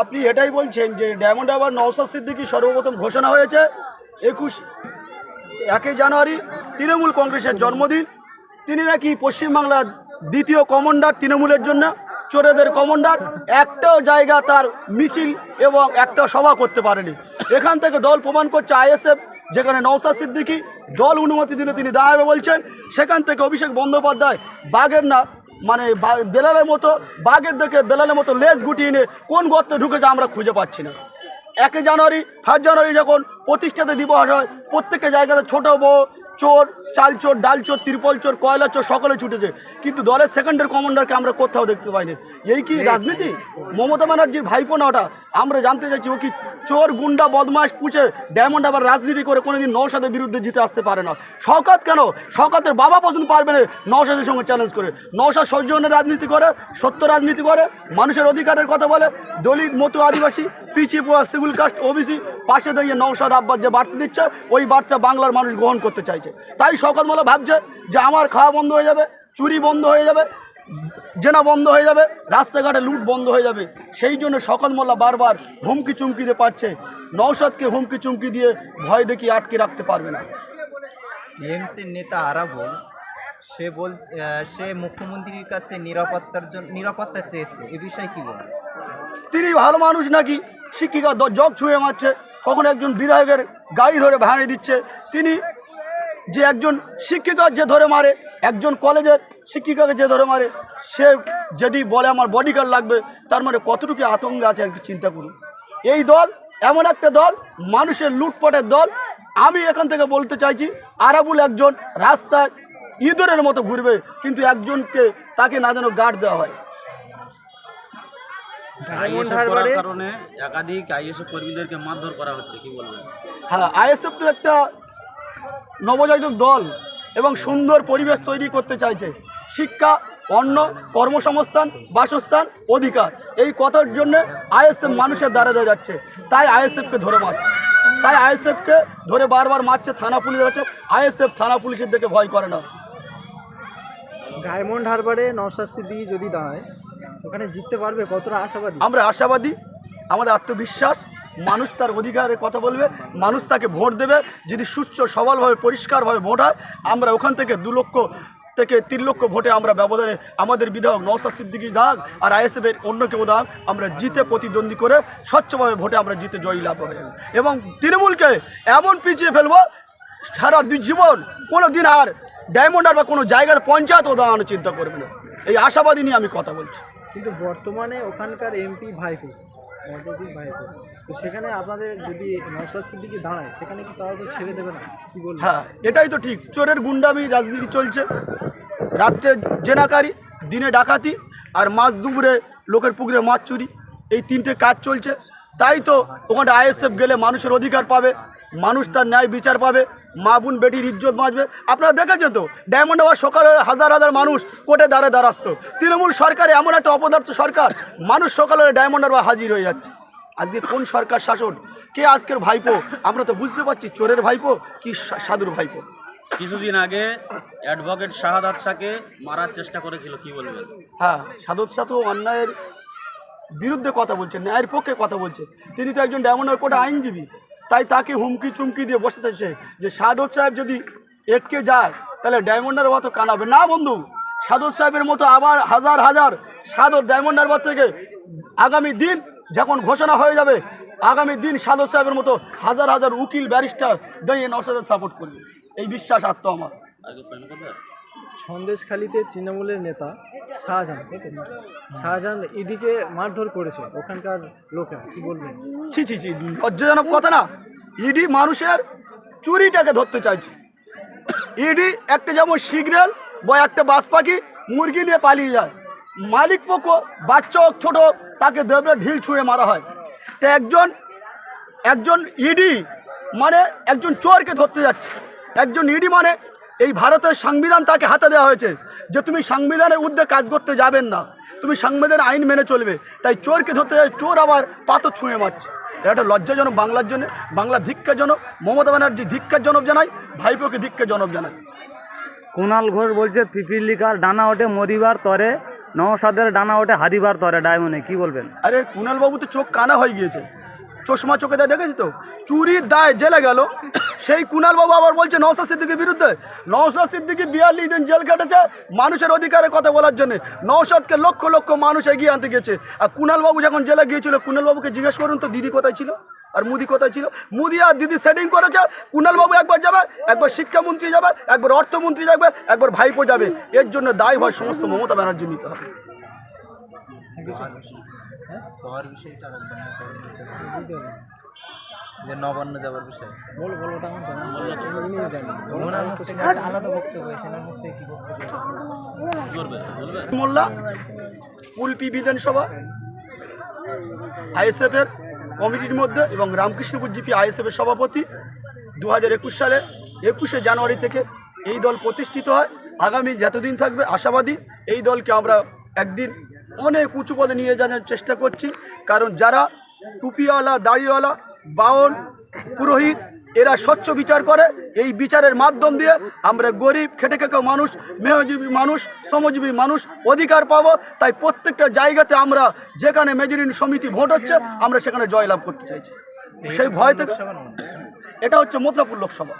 আপনি এটাই বলছেন যে ডায়মন্ড হারবার নওসাদ সিদ্দিকি সর্বপ্রথম ঘোষণা হয়েছে একুশ একই জানুয়ারি তৃণমূল কংগ্রেসের জন্মদিন। তিনি নাকি পশ্চিমবাংলার দ্বিতীয় কমান্ডার তৃণমূলের জন্য, চোরেদের কমান্ডার, একটাও জায়গা তার মিছিল এবং একটা সভা করতে পারেনি। এখান থেকে দল প্রমাণ করছে আইএসএফ, যেখানে নওসাদ সিদ্দিকি দল অনুমতি দিলে তিনি দাঁড়াবে বলছেন। সেখান থেকে অভিষেক বন্দ্যোপাধ্যায় বাঘের না মানে বেলালের মতো, বাঘের দেখে বেলালের মতো লেজ গুটিয়ে নিয়ে কোন গর্তে ঢুকেছে আমরা খুঁজে পাচ্ছি না। একই জানুয়ারি, ফার্স্ট জানুয়ারি যখন প্রতিষ্ঠাতা দিবস হয়, প্রত্যেকটা জায়গাতে ছোটো বড় চোর চাল চোর ডাল চোর ত্রিপল চোর কয়লা চোর সকলে ছুটেছে। কিন্তু দলের সেকেন্ডারি কমান্ডারকে আমরা কোথাও দেখতে পাইনি। এই কি রাজনীতি? মমতা ব্যানার্জির ভাইপো না ওটা? আমরা জানতে চাইছি ও কি চোর গুন্ডা বদমাস পুছে ডায়মন্ড আবার রাজনীতি করে কোনোদিন নৌসাদের বিরুদ্ধে জিতে আসতে পারে না। শওকাত কেন? শওকাতের বাবা পছন্দ পারবে না নৌসাদের সঙ্গে চ্যালেঞ্জ করে। নৌসাদ সৌজন্যের রাজনীতি করে সত্য রাজনীতি করে মানুষের অধিকারের কথা বলে দলিত মতো আদিবাসী। পিছিয়ে পড়া সিভিল কাস্ট ওবিসি পাশে দাঁড়িয়ে নৌসাদ আব্বাস যে বার্তা দিচ্ছে ওই বার্তা বাংলার মানুষ গ্রহণ করতে চাইছে। তাই শওকত মোল্লা ভাবছে যে আমার খাওয়া বন্ধ হয়ে যাবে চুরি বন্ধ হয়ে যাবে জেনা বন্ধ হয়ে যাবে রাস্তাঘাটে লুট বন্ধ হয়ে যাবে। সেই জন্য শকত মোল্লা বারবার হুমকি চুমকি দিয়ে পাচ্ছে। নৌসাদকে হুমকি চুমকি দিয়ে ভয় দেখিয়ে আটকে রাখতে পারবে না। টিএমসির নেতা আরাবুল সে বল সে মুখ্যমন্ত্রীর কাছে নিরাপত্তার জন্য নিরাপত্তা চেয়েছে। এ বিষয়ে কি বলেন তিনি ভালো মানুষ নাকি? শিক্ষিকা জগ ছুঁয়ে মারছে, কখনো একজন বিধায়কের গাড়ি ধরে ভাঙে দিচ্ছে। তিনি যে একজন শিক্ষিকা যে ধরে মারে, একজন কলেজের শিক্ষিকাকে যে ধরে মারে, সে যদি বলে আমার বডিগার্ড লাগবে, তার মানে কতটুকু আতঙ্ক আছে একটু চিন্তা করুন। এই দল এমন একটা দল, মানুষের লুটপাটের দল। আমি এখান থেকে বলতে চাইছি, আরাবুল একজন রাস্তায় ইঁদুরের মতো ঘুরবে, কিন্তু একজনকে তাকে না যেন গার্ড দেওয়া হয়। ডায়মন্ড কারণে একাধিক আইএসএফ কর্মীদেরকে মারধর করা হচ্ছে কি বলবেন? হ্যাঁ আইএসএফ তো একটা নবজাতক দল এবং সুন্দর পরিবেশ তৈরি করতে চাইছে। শিক্ষা অন্ন কর্মসংস্থান বাসস্থান অধিকার এই কথার জন্য আইএসএফ মানুষের দ্বারা দেওয়া যাচ্ছে। তাই আইএসএফকে ধরে মারছে। তাই আইএসএফকে ধরে বারবার মারছে থানা পুলিশ আছে আইএসএফ থানা পুলিশের দিকে ভয় করে না। ডায়মন্ড হারবারে নওশাদ সিদ্দিকি যদি দাঁড়ায় ওখানে জিততে পারবে কতটা আশাবাদী? আমরা আশাবাদী, আমাদের আত্মবিশ্বাস, মানুষ তার অধিকারের কথা বলবে, মানুষ তাকে ভোট দেবে, যদি সুচ্চ সবলভাবে, পরিষ্কারভাবে ভোট হয়, আমরা ওখান থেকে দু লক্ষ থেকে তিন লক্ষ ভোটে আমরা ব্যবধানে আমাদের বিধায়ক নওসাদ সিদ্দিকি দাগ আর আইএসএফের অন্য কেউ দাগ, আমরা জিতে প্রতিদ্বন্দ্বী করে স্বচ্ছভাবে ভোটে আমরা জিতে জয়ী লাভ হবে এবং তৃণমূলকে এমন পিছিয়ে ফেলব, সারা জীবন কোনো দিন আর ডায়মন্ড আর বা কোনো জায়গার পঞ্চায়েতও দাঁড়ানোর চিন্তা করবে না। এই আশাবাদী নিয়ে আমি কথা বলছি। কিন্তু বর্তমানে ওখানকার এমপি ভাইপো মদজিদ ভাইপো। তো সেখানে আপনাদের যদি নওশাদ সিদ্দিকি দাঁড়ায়, সেখানে কি তারা তো ছেড়ে দেবে না? কি বলবেন? হ্যাঁ এটাই তো ঠিক। চোরের গুন্ডামি রাজনীতি চলছে। রাত্রে জেনাকারি, দিনে ডাকাতি, আর মাছ দুপুরে লোকের পুকুরে মাছ চুরি। এই তিনটে কাজ চলছে। তাই তো ওখানে আইএসএফ গেলে মানুষের অধিকার পাবে। মানুষ তার ন্যায় বিচার পাবে মা বোন বেটির ইজ্জত বাঁচবে। আপনারা দেখেছেন তো ডায়মন্ড আবার সকালে হাজার হাজার মানুষ কোর্টে দাঁড়ে দাঁড়াস্ত তৃণমূল সরকার এমন একটা অপদার্থ সরকার মানুষ সকালে ডায়মন্ড হারবার হাজির হয়ে যাচ্ছে। আজকে কোন সরকার শাসন? কে আজকের ভাইপো? আমরা তো বুঝতে পারছি চোরের ভাইপো কি সাধুর ভাইপো? কিছুদিন আগে অ্যাডভোকেট শাহাদাত শাহকে মারার চেষ্টা করেছিল কি বলবেন? হ্যাঁ সাধুর সাথে অন্যায়ের বিরুদ্ধে কথা বলছে ন্যায়ের পক্ষে কথা বলছে। তিনি তো একজন ডায়মন্ড কোর্টে আইনজীবী। তাই তাকে হুমকি চুমকি দিয়ে বসে যে সাধুর সাহেব যদি এটকে যায়, তাহলে ডায়মন্ডের মতো কানাবে না বন্ধু সাধুর সাহেবের মতো আবার হাজার হাজার সাধুর ডায়মন্ড হারবার থেকে আগামী দিন যখন ঘোষণা হয়ে যাবে, আগামী দিন সাধু সাহেবের মতো হাজার হাজার উকিল, ব্যারিস্টার, দাঁড়িয়ে নসাদের সাপোর্ট করবে। এই বিশ্বাস আত্ম আমার। সন্দেশখালিতে তৃণমূলের নেতা শাহজাহান? শাহজাহান ইডিকে মারধর করেছে ওখানকার লোকরা, কি বলবেন? ছি ছি ছি, লজ্জাজনক কথা না। ইডি মানুষের চুরিটাকে ধরতে চাইছে। ইডি একটা যেমন সিগন্যাল, বা একটা বাস পাখি মুরগি নিয়ে পালিয়ে যায়। মালিক পক্ষ বাচ্চা হোক ছোট, তাকে দেবলে ঢিল ছুঁড়ে মারা হয়। তো একজন একজন ইডি মানে একজন চোরকে ধরতে যাচ্ছে। একজন ইডি মানে এই ভারতের সংবিধান তাকে হাতে দেওয়া হয়েছে যে তুমি সংবিধানের ঊর্ধ্বে কাজ করতে যাবেন না। তুমি সংবিধান আইন মেনে চলবে। তাই চোরকে ধরতে যায় চোর আবার পাথর ছুঁয়ে মারছে। এটা লজ্জাজনক বাংলার জন্য বাংলা ধিক্ষাজনক মমতা ব্যানার্জি ধিক্ষাজনক জানাই ভাইপোকে ধিক্ষাজনক জানাই কুণাল ঘোষ বলছে পিপিলিকার ডানা ওঠে মরিবার তরে নওসাদের ডানা ওঠে হারিবার তরে ডায়মনে কি বলবেন? আরে কুণাল বাবু তো চোখ কানা হয়ে গিয়েছে। চশমা চোখে দেয় দেখেছি তো? চুরির দায়, জেলে গেল। সেই কুণাল বাবু আবার বলছে নওসাদ সিদ্দিকির বিরুদ্ধে। নওসাদ সিদ্দিকি বিয়াল্লিশ দিন জেল কেটেছে মানুষের অধিকারের কথা বলার জন্য। নওসাদকে লক্ষ লক্ষ মানুষ এগিয়ে আনতে গেছে আর কুণাল বাবু যখন জেলে গিয়েছিল কুণাল বাবুকে জিজ্ঞেস করুন তো, দিদি কোথায় ছিল? আর মুদি কোথায় ছিল? মুদি আর দিদি সেটিং করেছে। কুণাল বাবু একবার যাবে, একবার শিক্ষামন্ত্রী যাবে, একবার অর্থমন্ত্রী যাবে, একবার ভাইপো যাবে। এর জন্য দায় হয় সমস্ত মমতা ব্যানার্জি নিতে হবে। তোমার বিষয়টা রাখবেন না, যে নবান্ন যাওয়ার বিষয় বলো বলো ওটা আমার জানা নেই। উনিও জানেন। ওনার মুখ থেকে একটা আলাদা বক্তব্য হয়েছে এনার মুখ থেকে কি বক্তব্য মোল্লা কুলপি বিধানসভা আইএসএফ এর কমিটির মধ্যে এবং রামকৃষ্ণপুর জিপি আইএসএফ এর সভাপতি দু হাজার একুশ সালে একুশে জানুয়ারি থেকে এই দল প্রতিষ্ঠিত হয় আগামী যতদিন থাকবে আশাবাদী এই দলকে আমরা একদিন অনেক উঁচু পদে নিয়ে যাওয়ার চেষ্টা করছি। কারণ যারা টুপিওয়ালা দাড়িওয়ালা বাউল পুরোহিত এরা স্বচ্ছ বিচার করে। এই বিচারের মাধ্যম দিয়ে আমরা গরিব খেটে খেটে মানুষ মেহজীবী মানুষ শ্রমজীবী মানুষ অধিকার পাবো। তাই প্রত্যেকটা জায়গাতে আমরা যেখানে মেজরিন সমিতি ভোট হচ্ছে আমরা সেখানে জয়লাভ করতে চাইছি। সেই ভয় থেকে এটা হচ্ছে মথুরাপুর লোকসভা।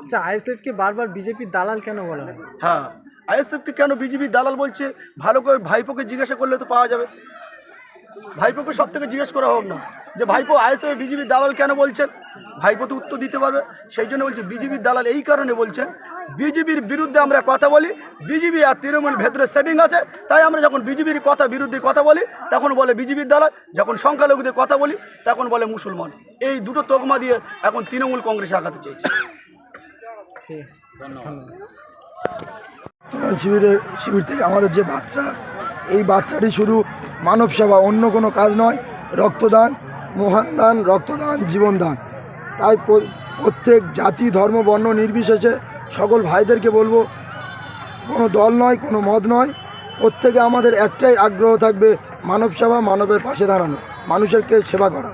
আচ্ছা আইএসএফ কে বারবার বিজেপির দালাল কেন বলা হয়? হ্যাঁ। আইএসএফকে কেন বিজেপি দালাল বলছে? ভালো করে ভাইপোকে জিজ্ঞাসা করলে তো পাওয়া যাবে। ভাইপোকে সব থেকে জিজ্ঞেস করা হোক না, যে ভাইপো আইএসএফ বিজেপির দালাল কেন বলছেন? ভাইপো তো উত্তর দিতে পারবে, সেই জন্য বলছি বিজেপির দালাল এই কারণে বলছেন, বিজেপির বিরুদ্ধে আমরা কথা বলি, বিজেপি আর তৃণমূল ভেতরে সেটিং আছে, তাই আমরা যখন বিজেপির কথা বিরুদ্ধে কথা বলি, তখন বলে বিজেপির দালাল, যখন সংখ্যালঘুদের কথা বলি, তখন বলে মুসলমান। এই দুটো তকমা দিয়ে এখন তৃণমূল কংগ্রেসে আগাতে চেয়েছে। আছে শিবিরের শিবির থেকে আমাদের যে বাচ্চা এই বাচ্চাটি শুধু মানব সেবা অন্য কোনো কাজ নয় রক্তদান মহান দান রক্তদান জীবনদান তাই প্রত্যেক জাতি ধর্ম বর্ণ নির্বিশেষে সকল ভাইদেরকে বলব কোনো দল নয় কোনো মত নয় প্রত্যেকে আমাদের একটাই আগ্রহ থাকবে মানব সেবা মানবের পাশে দাঁড়ানো মানুষেরকে সেবা করা।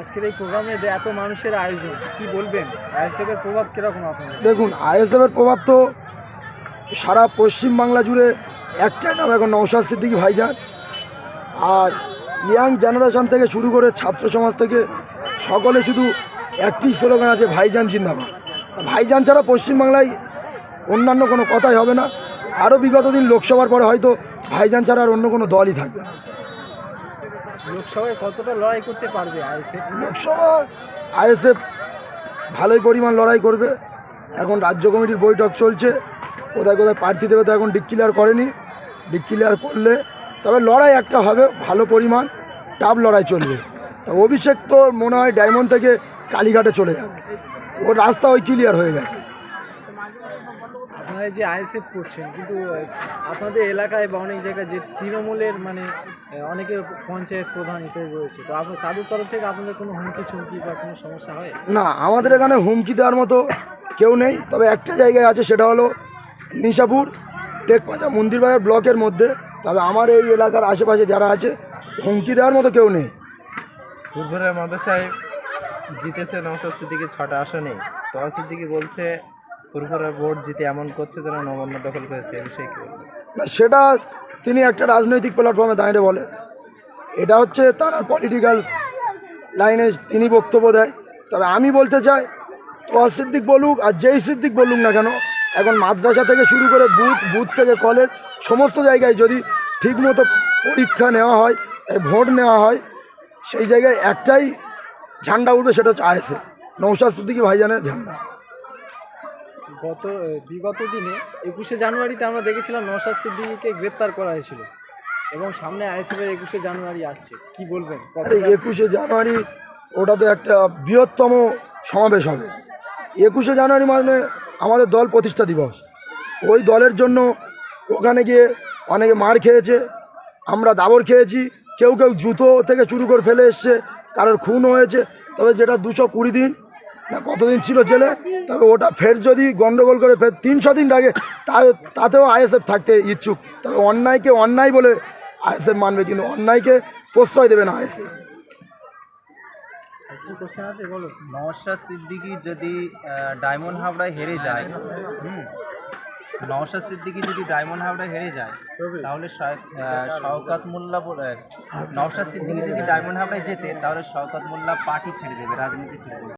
আজকের এই প্রোগ্রামে এত মানুষের আয়োজন কি বলবেন? আইএসএফ এর প্রভাব কীরকম আপনাদের? দেখুন আইএসএফের প্রভাব তো সারা পশ্চিমবাংলা জুড়ে একটাই নাম এখন নৌসাদ সিদ্দিকি ভাইজান। আর ইয়াং জেনারেশন থেকে শুরু করে ছাত্র সমাজ থেকে সকলে শুধু একটি স্লোগান আছে ভাইজান জিন্দাবাদ। ভাইজান ছাড়া পশ্চিমবাংলায় অন্যান্য কোনো কথাই হবে না। আরও বিগত দিন লোকসভার পরে হয়তো ভাইজান ছাড়া আর অন্য কোনো দলই থাকবে। লোকসভায় কতটা লড়াই করতে পারবে আইএসএফ? লোকসভা আইএসএফ ভালোই পরিমাণ লড়াই করবে। এখন রাজ্য কমিটির বৈঠক চলছে। কোথায় কোথায় প্রার্থী দেবে তো এখন ডিক্লিয়ার করেনি। ডিক্লিয়ার করলে তবে লড়াই একটা হবে ভালো পরিমাণ টাফ লড়াই চলবে। তা অভিষেক তো মনে হয় ডায়মন্ড থেকে কালীঘাটে চলে যাবে। ওর রাস্তা ওই ক্লিয়ার হয়ে গেছে। আপনারা যে আইএসএফ করছেন কিন্তু আপনাদের এলাকায় বা অনেক জায়গায় যে তৃণমূলের মানে অনেকে পঞ্চায়েত প্রধান হিসেবে রয়েছে তো আপনার তাদের তরফ থেকে আপনাদের কোনো হুমকি চুমকি বা কোনো সমস্যা হয়? না আমাদের এখানে হুমকি দেওয়ার মতো কেউ নেই তবে একটা জায়গায় আছে সেটা হলো নিশাপুর টেকপাঁচা মন্দিরবাজার ব্লকের মধ্যে। তবে আমার এই এলাকার আশেপাশে যারা আছে হুমকি দেওয়ার মতো কেউ নেই। ফুটবলের ফুরফুরা মাদ্রাসায় জিতেছে নওসাদ সিদ্দিকি ছটা আসনে। তোয়া সিদ্দিকি বলছে ফুরফুরা ভোট জিতে এমন করছে যেন নবান্ন দখল করেছে এ বিষয়ে কি না সেটা তিনি একটা রাজনৈতিক প্ল্যাটফর্মে দাঁড়িয়ে বলে। এটা হচ্ছে তার পলিটিক্যাল লাইনে তিনি বক্তব্য দেয়। তবে আমি বলতে চাই তোয়া সিদ্দিক বলুক আর যেই সিদ্দিক বলুক না কেন এখন মাদ্রাসা থেকে শুরু করে বুথ বুথ থেকে কলেজ সমস্ত জায়গায় যদি ঠিকমতো পরীক্ষা নেওয়া হয় ভোট নেওয়া হয় সেই জায়গায় একটাই ঝান্ডা উঠবে সেটা হচ্ছে আয়েসে নৌসাদ সিদ্দিকি ভাইজানের ঝান্ডা। গত বিগত দিনে একুশে জানুয়ারিতে আমরা দেখেছিলাম নওশাদ সিদ্দিকীকে গ্রেপ্তার করা হয়েছিল এবং সামনে আইএসএফ একুশে জানুয়ারি আসছে। কি বলবেন? একুশে জানুয়ারি ওটা তো একটা বৃহত্তম সমাবেশ হবে। একুশে জানুয়ারি মানে আমাদের দল প্রতিষ্ঠা দিবস। ওই দলের জন্য ওখানে গিয়ে অনেকে মার খেয়েছে। আমরা দাবর খেয়েছি। কেউ কেউ জুতো থেকে শুরু করে ফেলে এসছে। কারোর খুন হয়েছে। তবে যেটা দুশো কুড়ি দিন না কতদিন ছিল জেলে, তবে ওটা ফের যদি গন্ডগোল করে ফের তিনশো দিন লাগে তাতেও আইএসএফ থাকতে ইচ্ছুক। তবে অন্যায়কে অন্যায় বলে আইএসএফ মানবে, কিন্তু অন্যায়কে প্রশ্রয় দেবে না আইএসএফ। কোশ্চেন আছে বলো? নওশাদ সিদ্দিকি যদি ডায়মন্ড হাওড়ায় হেরে যায় হুম নওশাদ সিদ্দিকি যদি ডায়মন্ড হাওড়ায় হেরে যায় তাহলে শওকাত মোল্লা নওশাদ সিদ্দিকি যদি ডায়মন্ড হাওড়ায় যেতে তাহলে শওকাত মোল্লা পার্টি ছেড়ে দেবে রাজনীতি ছেড়ে দেবে।